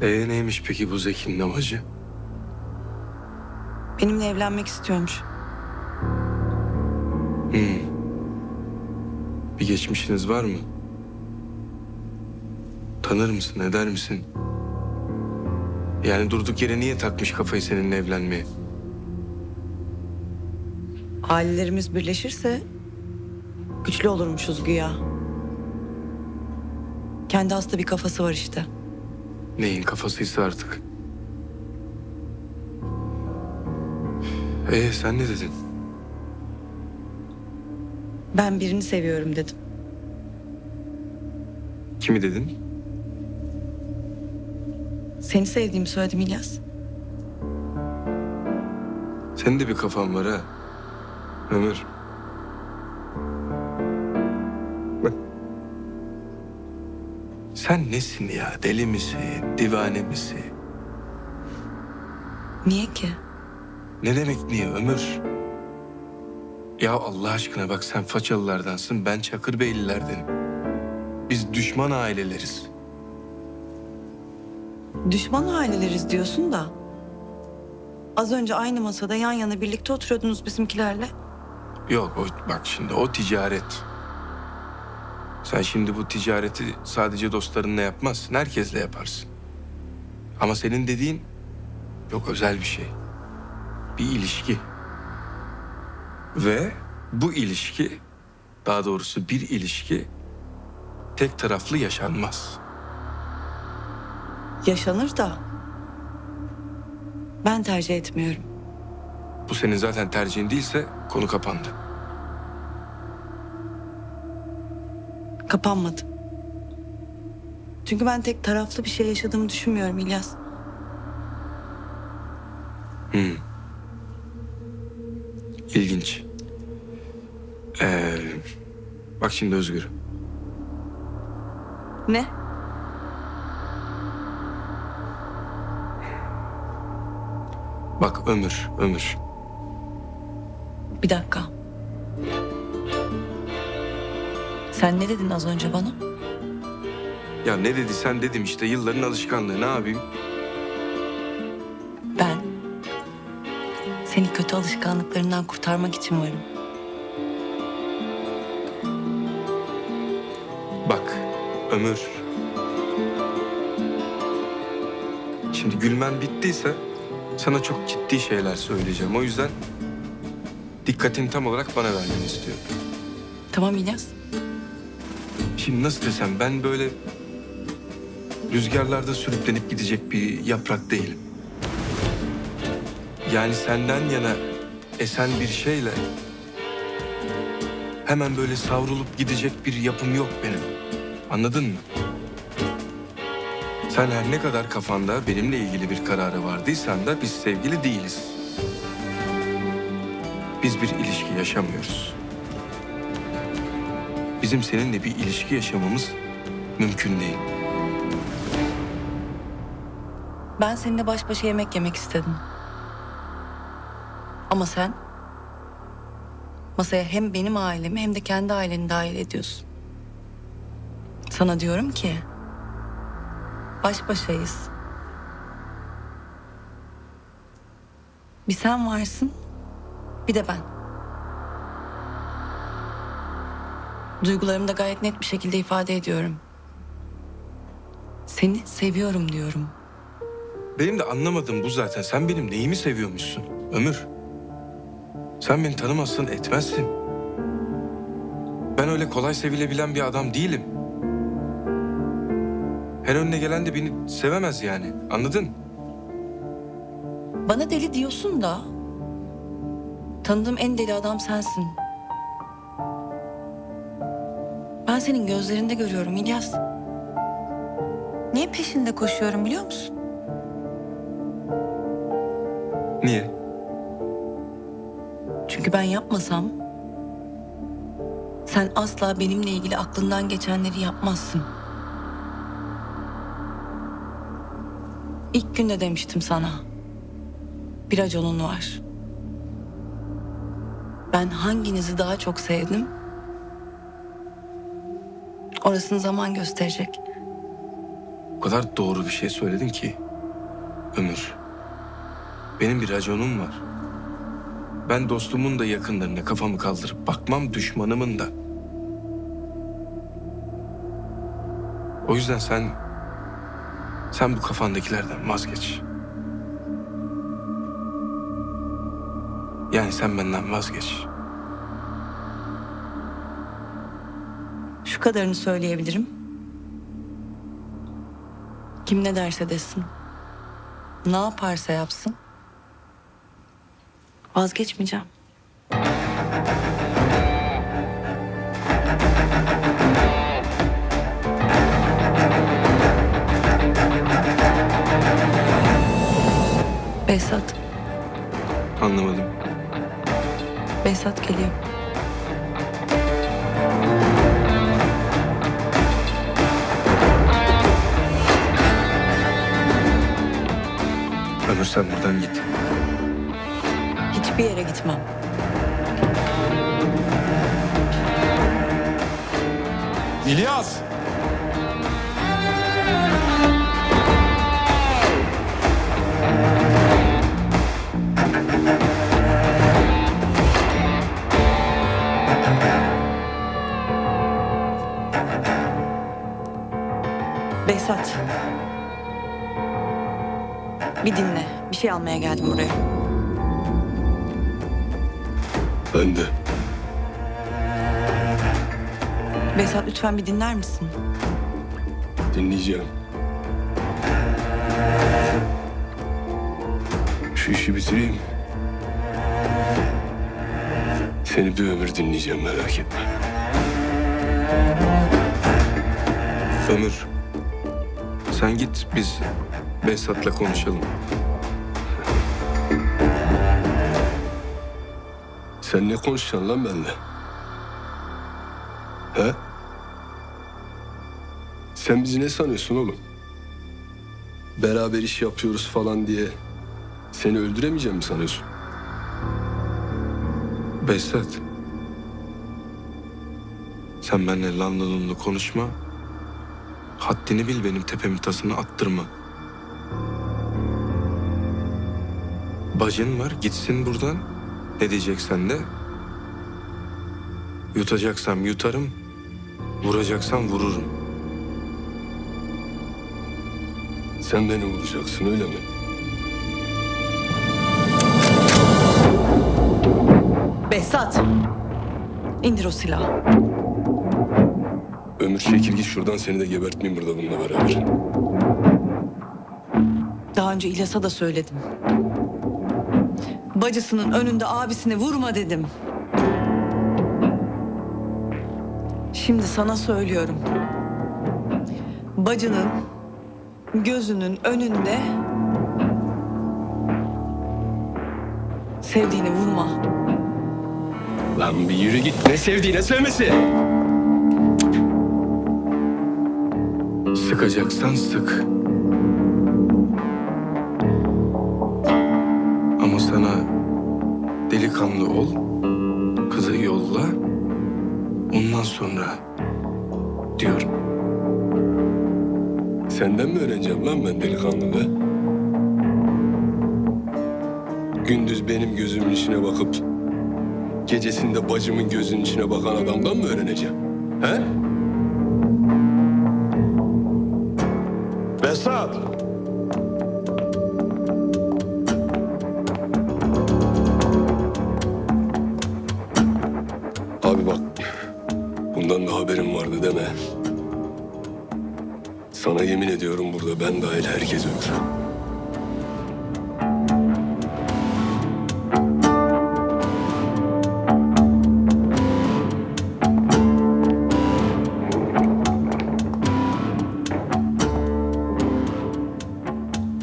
Ee neymiş peki bu Zeki'nin amacı? Benimle evlenmek istiyormuş. Hmm. Bir geçmişiniz var mı? Tanır mısın, eder misin? Yani durduk yere niye takmış kafayı seninle evlenmeye? Ailelerimiz birleşirse güçlü olurmuşuz güya. Kendi hasta bir kafası var işte. Neyin kafasıysa artık. Ee sen ne dedin? Ben birini seviyorum dedim. Kimi dedin? Seni sevdiğimi söyledim İlyas. Senin de bir kafan var ha. Ömür. Sen nesin ya? Deli misin? Divane misin? Niye ki? Ne demek niye Ömür? Ya Allah aşkına bak sen Façalılardansın, ben Çakırbeylilerdenim. Biz düşman aileleriz. Düşman aileleriz diyorsun da. Az önce aynı masada yan yana birlikte oturuyordunuz bizimkilerle. Yok o, bak şimdi o ticaret. Sen şimdi bu ticareti sadece dostlarınla yapmazsın, herkesle yaparsın. Ama senin dediğin yok özel bir şey. Bir ilişki. Ve bu ilişki, daha doğrusu bir ilişki tek taraflı yaşanmaz. Yaşanır da. Ben tercih etmiyorum. Bu senin zaten tercihin değilse konu kapandı. Kapanmadı. Çünkü ben tek taraflı bir şey yaşadığımı düşünmüyorum İlyas. Hmm. İlginç. Ee, bak şimdi Özgür. Ne? Bak Ömür, Ömür. Bir dakika. Sen ne dedin az önce bana? Ya ne dedi sen dedim işte yılların alışkanlığı ne yapayım? Ben seni kötü alışkanlıklarından kurtarmak için varım. Bak Ömür. Şimdi gülmen bittiyse sana çok ciddi şeyler söyleyeceğim. O yüzden dikkatini tam olarak bana vermeni istiyorum. Tamam İlyas. Şimdi nasıl desem ben böyle rüzgarlarda sürüklenip gidecek bir yaprak değilim. Yani senden yana esen bir şeyle hemen böyle savrulup gidecek bir yapım yok benim. Anladın mı? Sen her ne kadar kafanda benimle ilgili bir kararı vardıysan da biz sevgili değiliz. Biz bir ilişki yaşamıyoruz. Bizim seninle bir ilişki yaşamamız mümkün değil. Ben seninle baş başa yemek yemek istedim. Ama sen masaya hem benim ailemi hem de kendi aileni dahil ediyorsun. Sana diyorum ki baş başayız. Bir sen varsın, bir de ben. Duygularımı da gayet net bir şekilde ifade ediyorum. Seni seviyorum diyorum. Benim de anlamadığım bu zaten. Sen benim neyimi seviyormuşsun Ömür? Sen beni tanımazsın, etmezsin. Ben öyle kolay sevilebilen bir adam değilim. Her önüne gelen de beni sevemez yani. Anladın? Bana deli diyorsun da tanıdığım en deli adam sensin. Senin gözlerinde görüyorum İlyas. Niye peşinde koşuyorum biliyor musun? Niye? Çünkü ben yapmasam sen asla benimle ilgili aklından geçenleri yapmazsın. İlk günde demiştim sana. Bir aconun var. Ben hanginizi daha çok sevdim? Orasını zaman gösterecek. O kadar doğru bir şey söyledin ki. Ömür. Benim bir raconum var. Ben dostumun da yakınlarına kafamı kaldırıp bakmam düşmanımın da. O yüzden sen sen bu kafandakilerden vazgeç. Yani sen benden vazgeç. Kadarını söyleyebilirim. Kim ne derse desin. Ne yaparsa yapsın. Vazgeçmeyeceğim. Sen buradan git. Hiçbir yere gitmem. İlyas! Behzat. Şey almaya geldim buraya. Ben de. Behzat lütfen bir dinler misin? Dinleyeceğim. Şu işi bitireyim. Seni bir ömür dinleyeceğim merak etme. Ömür. Sen git biz Behzat'la konuşalım. Sen ne konuşacaksın lan benimle? He? Sen bizi ne sanıyorsun oğlum? Beraber iş yapıyoruz falan diye seni öldüremeyeceğim mi sanıyorsun? Behzat. Sen benimle lanlı lunlu konuşma. Haddini bil benim tepemin tasını attırma. Bacın var gitsin buradan. Ne diyeceksen de. Yutacaksam yutarım. Vuracaksam vururum. Sen beni vuracaksın öyle mi? Behzat! İndir o silahı. Ömür çekil git şuradan seni de gebertmeyeyim burada bununla beraber. Daha önce İlyas'a da söyledim. Bacısının önünde abisini vurma dedim. Şimdi sana söylüyorum. Bacının gözünün önünde sevdiğini vurma. Lan bir yürü git. Ne sevdiğine sevmesi. Sıkacaksan sık. Delikanlı ol, kızı yolla, ondan sonra diyorum. Senden mi öğreneceğim lan ben delikanlılığı? Gündüz benim gözümün içine bakıp... ...gecesinde bacımın gözünün içine bakan adamdan mı öğreneceğim? He? Besat! Deme. Sana yemin ediyorum burada ben dahil herkes ölür.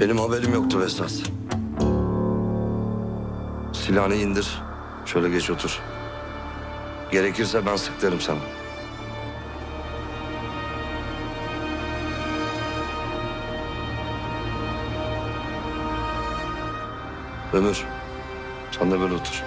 Benim haberim yoktu Vesat. Silahını indir. Şöyle geç otur. Gerekirse ben sık derim sana. Ömür, sen de böyle otur.